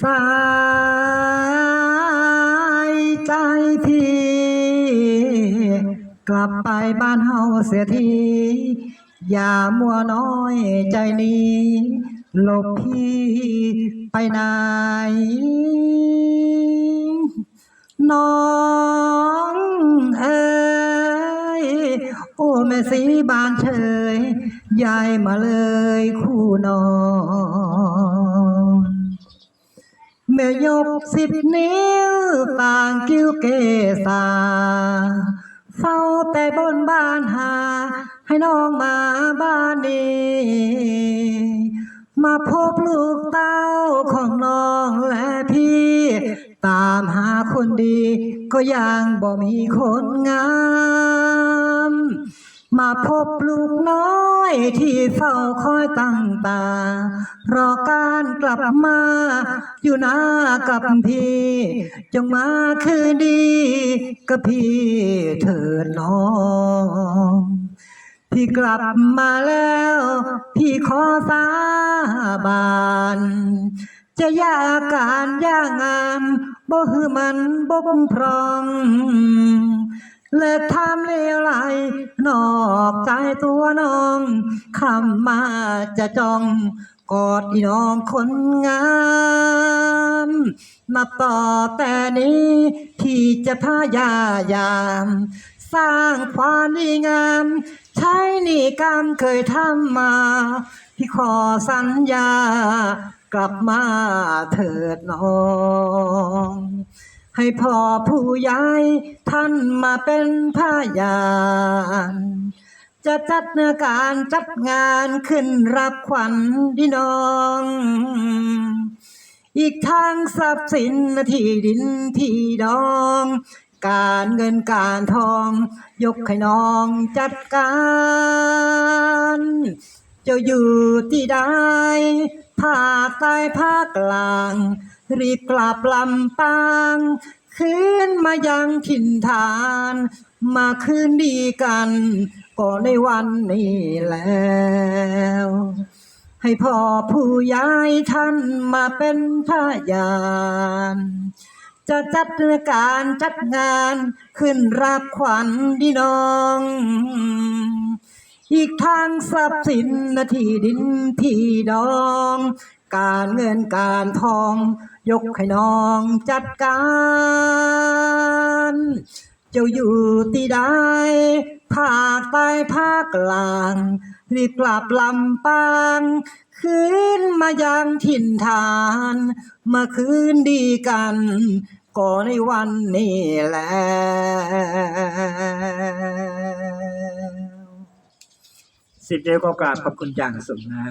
สายใจพี่กลับไปบ้านเฮาเสียที อย่ามัวน้อยใจนี้หลบพี่ไปไหนน้อง โอ้แม่สีบานเฉยยายมาเลยคู่นอนเมื่อยกสิบนิ้วต่างกิ้วเกษาเฝ้าแต่บนบ้านหา ให้น้องมาบ้านนี้มาพบลูกเต้าของน้องและพี่ ตามหาคนดีก็ยังบ่มีคนงาม มาพบลูกน้อยที่เฝ้าคอยตั้งตา รอการกลับมา อยู่หน้ากับพี่ จงมาคืนดี กับพี่เถิดน้องพี่กลับมาแล้ว พี่ขอสาบาน จะยาการยางงานบ่ฮือมันบกพร่อง และทำเลวไหลนอกใจตัวน้องคำมาจะจ้องกอดอีน้องคนงามนับต่อแต่นี้ที่จะพยายาม สร้างความดีงาม ใช้นิกรรมเคยทำมา พี่ขอสัญญากลับมาเถิดน้อง ให้พ่อผู้ใหญ่ท่านมาเป็นพยานจะจัดเนื้อการจัดงานขึ้นรับขวัญพี่น้อง อีกทางทรัพย์สินที่ดินที่ดอง การเงินการทอง ยกให้น้องจัดการจ้าอยู่ที่ใดภาคใต้ภาคกลาง รีบกลับลำปางคืนมายังถิ่นฐาน มาคืนดีกัน ก็ในวันนี้แล้ว ให้พ่อผู้ใหญ่ท่านมาเป็นพยาน จะจัดการจัดงานขึ้นรับขวัญดีน้อง อีกทางทรัพย์สินที่ดินที่ดอง การเงินการทอง ยกให้น้องจัดการ เจ้าอยู่ที่ใดภาคใต้ภาคกลาง รีบกลับลำปางคืนมายังถิ่นฐาน มาคืนดีกันก็ในวันนี้แล้วสิบเดียวก็กราบขอบคุณอย่างสูงนะ